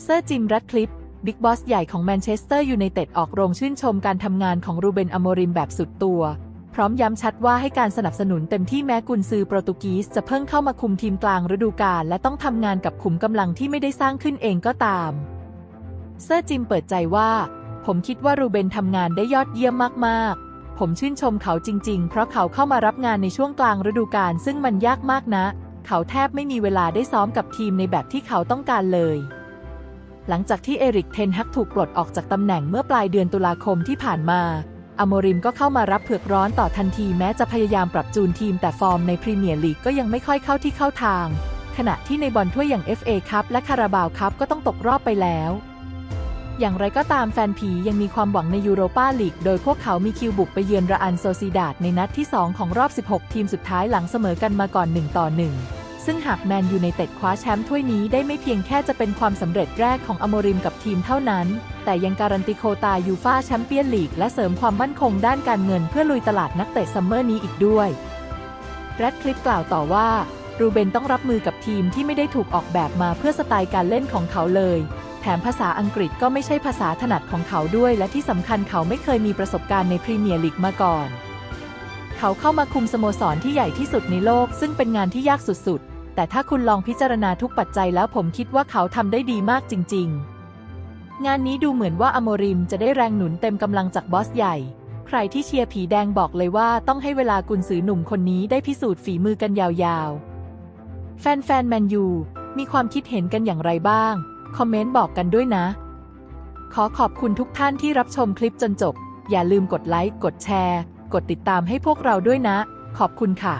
เซอร์จิมรัดคลิปบิ๊กบอสใหญ่ของแมนเชสเตอร์ยูไนเต็ดออกโรงชื่นชมการทำงานของรูเบนอโมริมแบบสุดตัว พร้อมย้ำชัดว่าให้การสนับสนุนเต็มที่แม้กุนซือโปรตุกีสจะเพิ่งเข้ามาคุมทีมกลางฤดูกาลและต้องทำงานกับขุมกำลังที่ไม่ได้สร้างขึ้นเองก็ตาม เซอร์จิมเปิดใจว่า ผมคิดว่ารูเบนทำงานได้ยอดเยี่ยมมากๆ ผมชื่นชมเขาจริง ๆ เพราะเขาเข้ามารับงานในช่วงกลางฤดูกาลซึ่งมันยากมากนะ เขาแทบไม่มีเวลาได้ซ้อมกับทีมในแบบที่เขาต้องการเลย หลังจากที่เอริกเทนฮักถูกปลดออกจากตำแหน่งเมื่อปลายเดือนตุลาคมที่ผ่านมาอโมริมก็เข้ามารับเผือกร้อนต่อทันทีแม้จะพยายามปรับจูนทีมแต่ฟอร์มในพรีเมียร์ลีกก็ยังไม่ค่อยเข้าที่เข้าทาง ขณะที่ในบอลถ้วยอย่าง FA คัพและคาราบาวคัพก็ต้องตกรอบไปแล้วอย่างไรก็ตามแฟนผียังมีความหวังในยูโรปาลีก โดยพวกเขามีคิวบุกไปเยือนราอันโซซีดาดในนัดที่ 2 ของรอบ 16 ทีมสุดท้ายหลังเสมอกันมาก่อน 1 ต่อ 1 ซึ่งหากแมนยูในเต็ดคว้าแชมป์ถ้วยนี้ได้ไม่เพียงแค่จะเป็นความสำเร็จแรกของอโมริมกับทีมเท่านั้น แต่ยังการันตีโควตายูฟาแชมเปี้ยนลีกและเสริมความมั่นคงด้านการเงินเพื่อลุยตลาดนักเตะซัมเมอร์นี้อีกด้วยแรดคลิปกล่าวต่อว่ารูเบนต้องรับมือกับทีมที่ไม่ได้ถูกออกแบบมาเพื่อสไตล์การเล่นของเขาเลย แถมภาษาอังกฤษก็ไม่ใช่ภาษาถนัดของเขาด้วย และที่สำคัญเขาไม่เคยมีประสบการณ์ในพรีเมียร์ลีกมาก่อน เขาเข้ามาคุมสโมสรที่ใหญ่ที่สุดในโลก ซึ่งเป็นงานที่ยากสุดๆ แต่ถ้าคุณลองพิจารณาทุกปัจจัยแล้วผมคิดว่าเขาทำได้ดีมากจริง ๆ งานนี้ดูเหมือนว่าอโมริมจะได้แรงหนุนเต็มกำลังจากบอสใหญ่ ใครที่เชียร์ผีแดงบอกเลยว่าต้องให้เวลากุนซือหนุ่มคนนี้ได้พิสูจน์ฝีมือกันยาวๆ แฟนๆแมนยูมีความคิดเห็นกันอย่างไรบ้าง คอมเมนต์บอกกันด้วยนะ ขอขอบคุณทุกท่านที่รับชมคลิปจนจบ อย่าลืมกดไลค์ กดแชร์ กดติดตามให้พวกเราด้วยนะ ขอบคุณค่ะ